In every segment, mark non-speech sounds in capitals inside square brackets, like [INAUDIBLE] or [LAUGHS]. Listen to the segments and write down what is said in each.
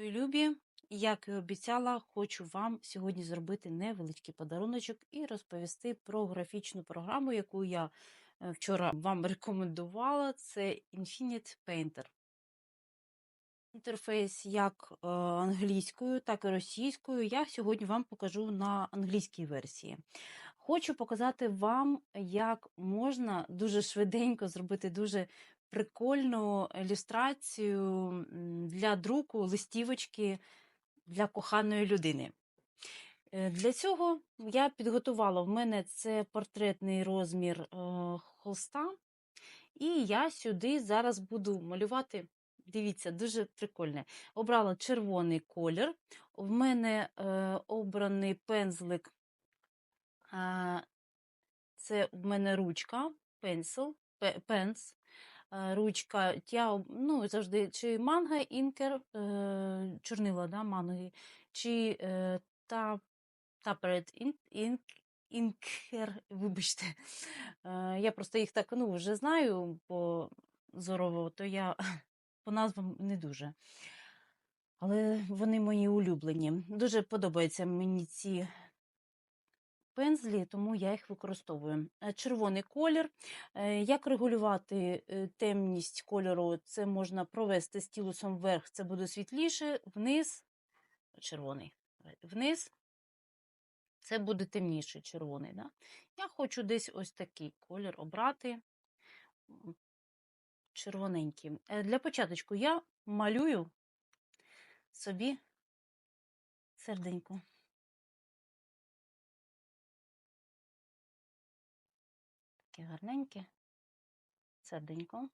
Любі, як і обіцяла, хочу вам сьогодні зробити невеличкий подаруночок і розповісти про графічну програму, яку я е, вчора вам [LAUGHS] рекомендувала. Це Infinite Painter. Інтерфейс як е, англійською, так і російською. Я сьогодні вам покажу на англійській версії. Хочу показати вам, як можна дуже швиденько зробити дуже прикольну ілюстрацію для друку листівочки для коханої людини. Е, Для цього я підготувала в мене це портретний розмір е, холста, і я сюди зараз буду малювати. Дивіться, дуже прикольне. Обрала червоний колір. В мене е, обраний пензлик. е, це в мене ручка, пенсил, пенс. Е, Ручка, я ну, завжди чи манга інкер, е, чорнила, да, манги, чи е, та, таперед ін, інк, інкер, [LAUGHS] вибачте. Я просто їх так ну, вже знаю по зорово, то я [LAUGHS] по назвам не дуже. Але вони мої улюблені. Дуже подобаються мені ці пензлі, тому я їх використовую. Е, Червоний колір. Е, Як регулювати е, темність кольору? Це можна провести стілусом вверх, це буде світліше, вниз червоний. Вниз це буде темніший червоний. Да? Я хочу десь ось такий колір обрати. Червоненький. Для початку я малюю собі серденько. Таке гарненьке. Серденько.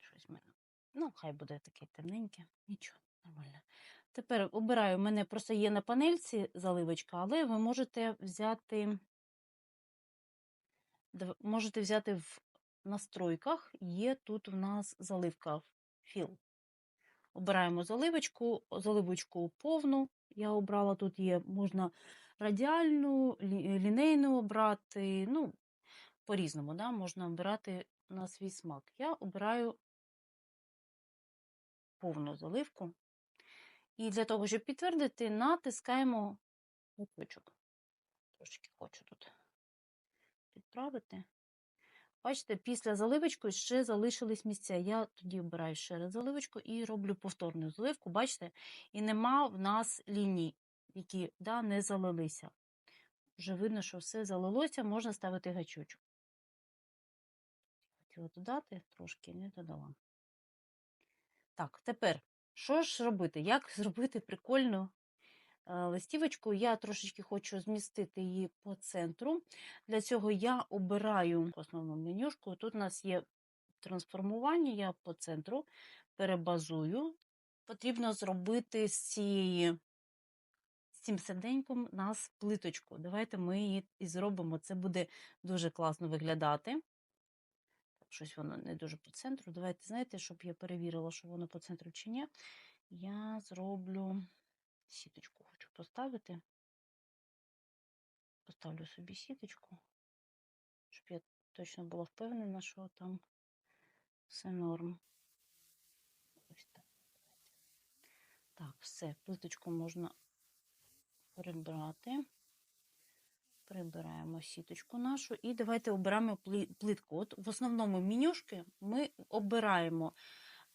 Щось мене. Ну, хай буде таке темненьке. Нічого, нормально. Тепер обираю, у мене просто є на панельці заливочка, але ви можете взяти. Можете взяти в настройках, є тут у нас заливка філ. Обираємо заливочку, заливочку повну. Я обрала тут є, можна радіальну, лінейну обрати. Ну, по-різному, да? можна обирати на свій смак. Я обираю повну заливку. І для того, щоб підтвердити, натискаємо гудочок. Трошки хочу тут підправити. Бачите, після заливочки ще залишились місця. Я тоді обираю ще раз заливочку і роблю повторну заливку. Бачите, і нема в нас ліній, які да, не залилися. Вже видно, що все залилося, можна ставити гачочок. Хотіла додати, трошки не додала. Так, тепер, що ж робити? Як [LAUGHS] зробити прикольну е, листівочку? Я трошечки хочу змістити її по центру. Для цього я обираю основну менюшку. Тут у нас є трансформування, я по центру перебазую. Потрібно зробити з цієї. Цим серденьком нас плиточку. Давайте ми її і зробимо. Це буде дуже класно виглядати. Так, щось воно не дуже по центру. Давайте, знаєте, щоб я перевірила, що воно по центру чи ні. Я зроблю сіточку, хочу поставити. Поставлю собі сіточку, щоб я точно була впевнена, що там все норм. Ось так. Так, все, плиточку можна прибрати. Прибираємо сіточку нашу і давайте обираємо плитку. От в основному менюшки ми обираємо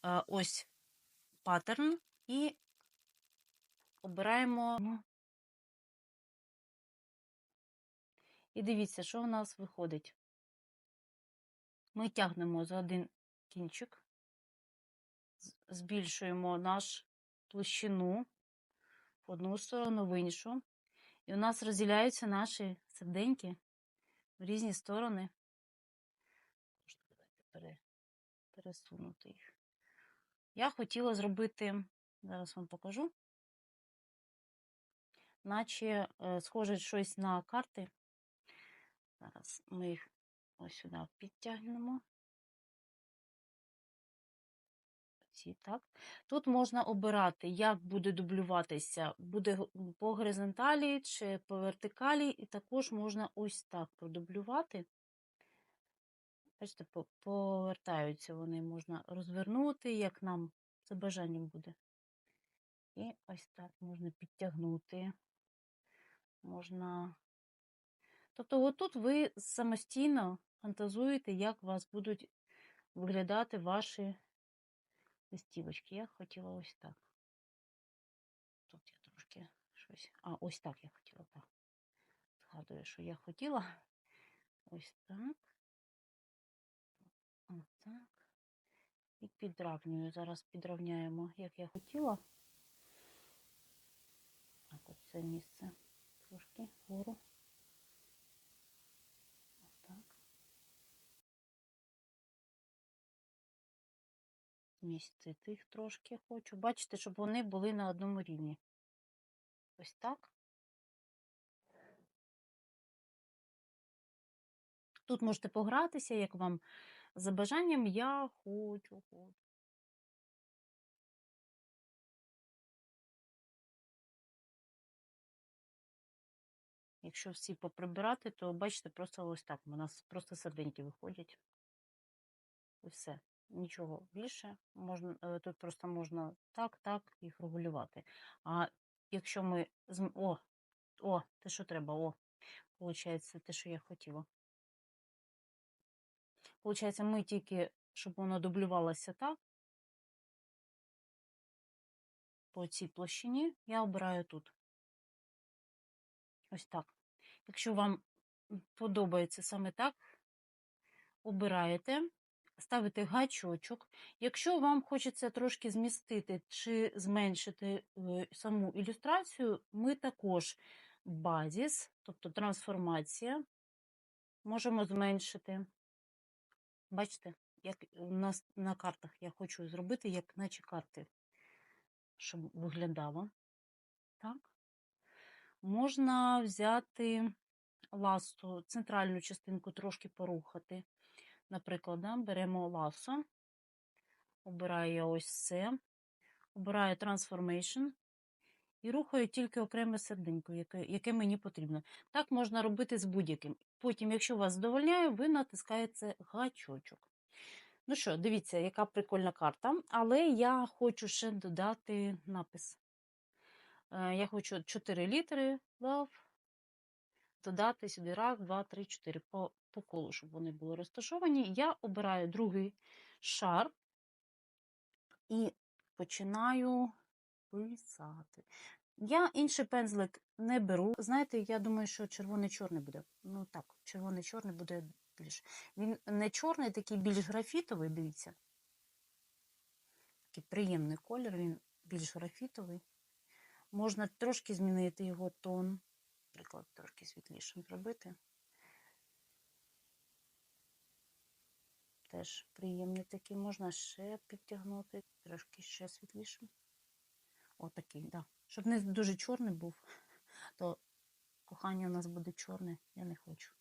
е, ось паттерн і обираємо. І дивіться, що у нас виходить. Ми тягнемо за один кінчик, збільшуємо наш площину в одну сторону, в іншу. І у нас розділяються наші серденьки в різні сторони. Давайте пересунути їх. Я хотіла зробити, зараз вам покажу, наче е, схоже щось на карти. Зараз ми їх ось сюди підтягнемо. Ці, так. Тут можна обирати, як буде дублюватися, буде по горизонталі чи по вертикалі, і також можна ось так продублювати. Бачите, повертаються вони, можна розвернути, як нам за бажанням буде. І ось так можна підтягнути. Можна. Тобто, отут ви самостійно фантазуєте, як у вас будуть виглядати ваші листівочки. Я хотіла ось так. Тут я трошки щось. А, ось так я хотіла, так. Згадую, що я хотіла. Ось так. Ось так. І підравнюю. Зараз підравняємо, як я хотіла. Так, ось це місце трошки вгору. Змістити їх трошки хочу. Бачите, щоб вони були на одному рівні. Ось так. Тут можете погратися, як вам за бажанням я хочу. хочу. Якщо всі поприбирати, то бачите, просто ось так. У нас просто серденьки виходять. І все. Нічого більше. Можна, е, тут просто можна так, так їх регулювати. А якщо ми. О, о, те, що треба, о, Получається, те, що я хотіла. Получається, ми тільки, щоб воно дублювалося так, по цій площині, я обираю тут. Ось так. Якщо вам подобається саме так, обираєте, ставите гачочок. Якщо вам хочеться трошки змістити чи зменшити е, саму ілюстрацію, ми також базіс, тобто трансформація, можемо зменшити. Бачите, як у нас на картах я хочу зробити, як наче карти, щоб виглядало. Так. Можна взяти ласту, центральну частинку трошки порухати. Наприклад, беремо ласо, обираю я ось це, обираю Transformation і рухаю тільки окреме серденько, яке, яке мені потрібно. Так можна робити з будь-яким. Потім, якщо вас задовольняє, ви натискаєте гачочок. Ну що, дивіться, яка прикольна карта, але я хочу ще додати напис. Е, Я хочу 4 літери love, додати сюди раз, два, три, чотири по, по колу, щоб вони були розташовані. Я обираю другий шар і починаю писати. Я інший пензлик не беру. Знаєте, я думаю, що червоний-чорний буде. Ну так, червоний-чорний буде більш. Він не чорний, такий більш графітовий, дивіться. Такий приємний колір, він більш графітовий. Можна трошки змінити його тон, наприклад, трошки світлішим зробити. Теж приємний такий, можна ще підтягнути, трошки ще світлішим. Отакий, так. Да. Щоб не дуже чорний був, [LAUGHS] то кохання у нас буде чорне, я не хочу.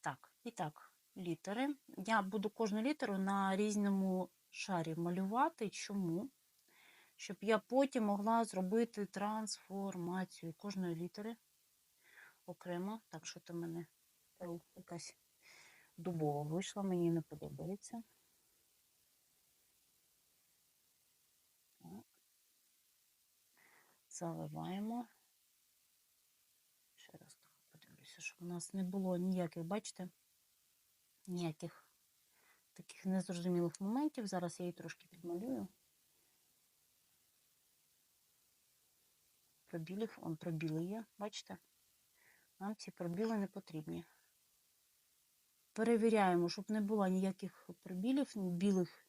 Так, і так, літери. Я буду кожну літеру на різному шарі малювати. Чому? Щоб я потім могла зробити трансформацію кожної літери окремо. Так, що то мене Л якась дубова вийшла, мені не подобається. Так. Заливаємо. Ще раз подивлюся, щоб у нас не було ніяких, бачите, ніяких таких незрозумілих моментів. Зараз я її трошки підмалюю. Пробілів, он пробіли є, бачите? Нам ці пробіли не потрібні. Перевіряємо, щоб не було ніяких пробілів, білих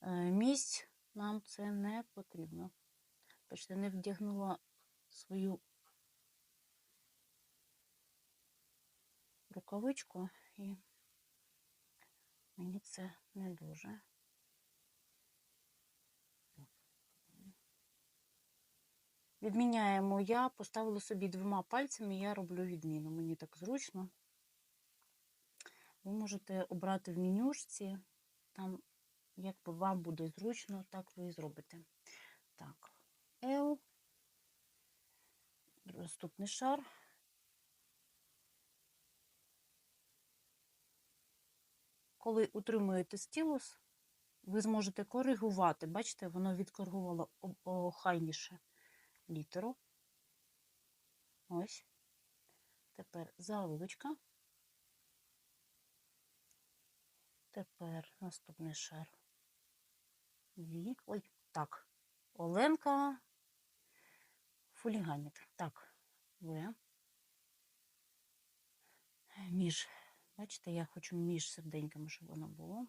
е, місць. Нам це не потрібно. Бачите, не вдягнула свою рукавичку і мені це не дуже. Відміняємо я, поставила собі двома пальцями, я роблю відміну. Мені так зручно. Ви можете обрати в менюшці, там, як би вам буде зручно, так ви і зробите. Так, L, наступний шар. – коли утримуєте стілус, ви зможете коригувати. Бачите, воно відкоригувало охайніше літеру. Ось. Тепер заливочка. Тепер наступний шар. Ві. Ой, так. Оленка фуліганить. Так, В. Між. Бачите, я хочу між серденьками, щоб воно було.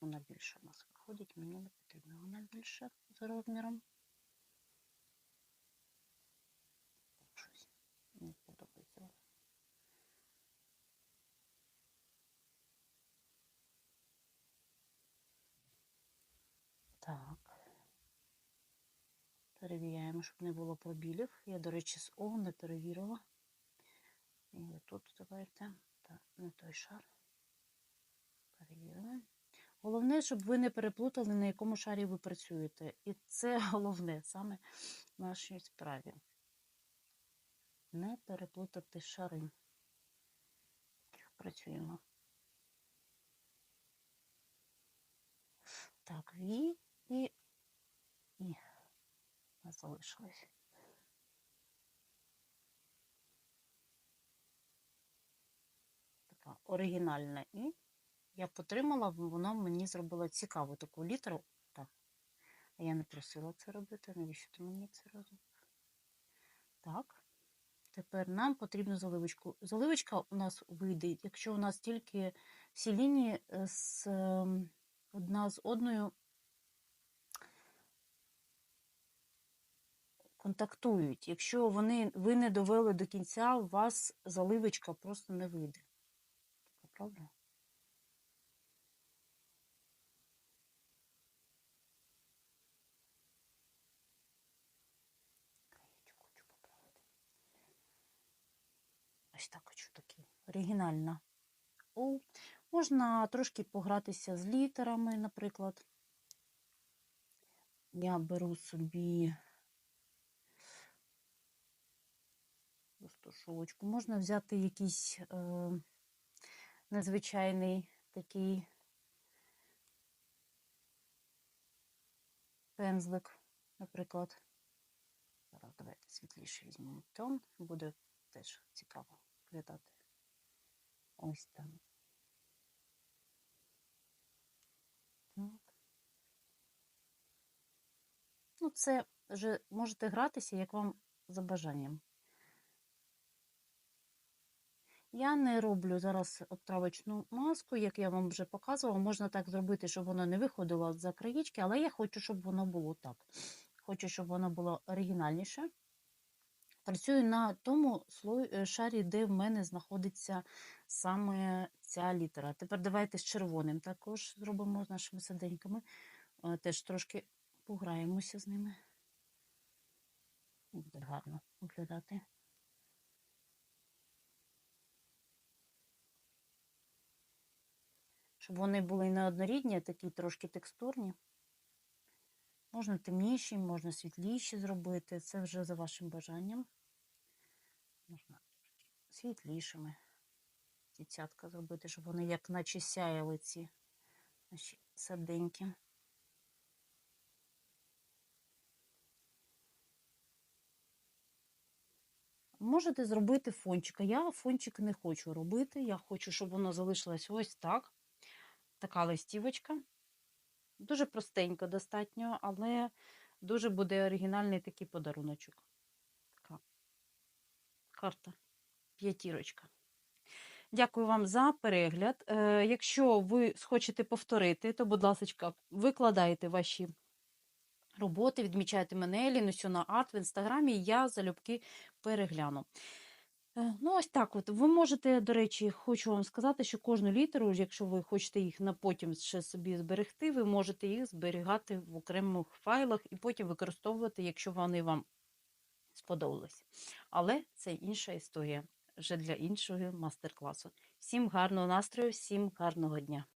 Вона більше у нас виходить, мені не потрібно вона більше за розміром. Щось не подобається. Так. Перевіряємо, щоб не було пробілів. Я, до речі, з О не перевірила. І тут давайте. Так, не той шар. Перевіримо. Головне, щоб ви не переплутали, на якому шарі ви працюєте. І це [LAUGHS] головне саме в нашій справі. Не переплутати шари. Працюємо. Так, ві і і у залишилось. Така оригінальна і. Я потримала, воно мені зробило цікаву таку літеру. Так. А я не просила це робити. Навіщо ти мені це робиш? Так. Тепер нам потрібно заливочку. Заливочка у нас вийде, якщо у нас тільки всі лінії е, з, ем, одна з одною контактують. Якщо вони, ви не довели до кінця, у вас заливочка просто не вийде. Правда? Ось так хочу такий. Оригінальна. О, можна трошки погратися з літерами, наприклад. Я беру собі стушовочку. Можна взяти якийсь е, незвичайний такий пензлик, наприклад. Зараз давайте світліше візьмемо тон, буде теж цікаво виглядати. Ось там. Ну, це вже можете гратися, як вам за бажанням. Я не роблю зараз обтравочну маску, як я вам вже показувала. Можна так зробити, щоб воно не виходило за краєчки, але я хочу, щоб воно було так. Хочу, щоб воно було оригінальніше. Працюю на тому шарі, де в мене знаходиться саме ця літера. Тепер давайте з червоним також зробимо з нашими саденьками. Е, Теж трошки пограємося з ними. Буде гарно виглядати. Щоб вони були не однорідні, а такі трошки текстурні. Можна темніші, можна світліші зробити. Це вже за вашим бажанням. Можна світлішими ці цятка зробити, щоб вони як наче сяяли ці наші саденьки. Можете зробити фончик. Я фончик не хочу робити. Я хочу, щоб воно залишилось ось так. Така листівочка. Дуже простенько достатньо, але дуже буде оригінальний такий подаруночок. Така карта п'ятірочка. Дякую вам за перегляд. Е, якщо ви хочете повторити, то, будь ласка, викладайте ваші роботи, відмічайте мене, Лінусю на арт в інстаграмі, я залюбки перегляну. Е, Ну, ось так от. Ви можете, до речі, хочу вам сказати, що кожну літеру, якщо ви хочете їх на потім ще собі зберегти, ви можете їх зберігати в окремих файлах і потім використовувати, якщо вони вам сподобались. Але це інша історія вже для іншого мастер-класу. Всім гарного настрою, всім гарного дня!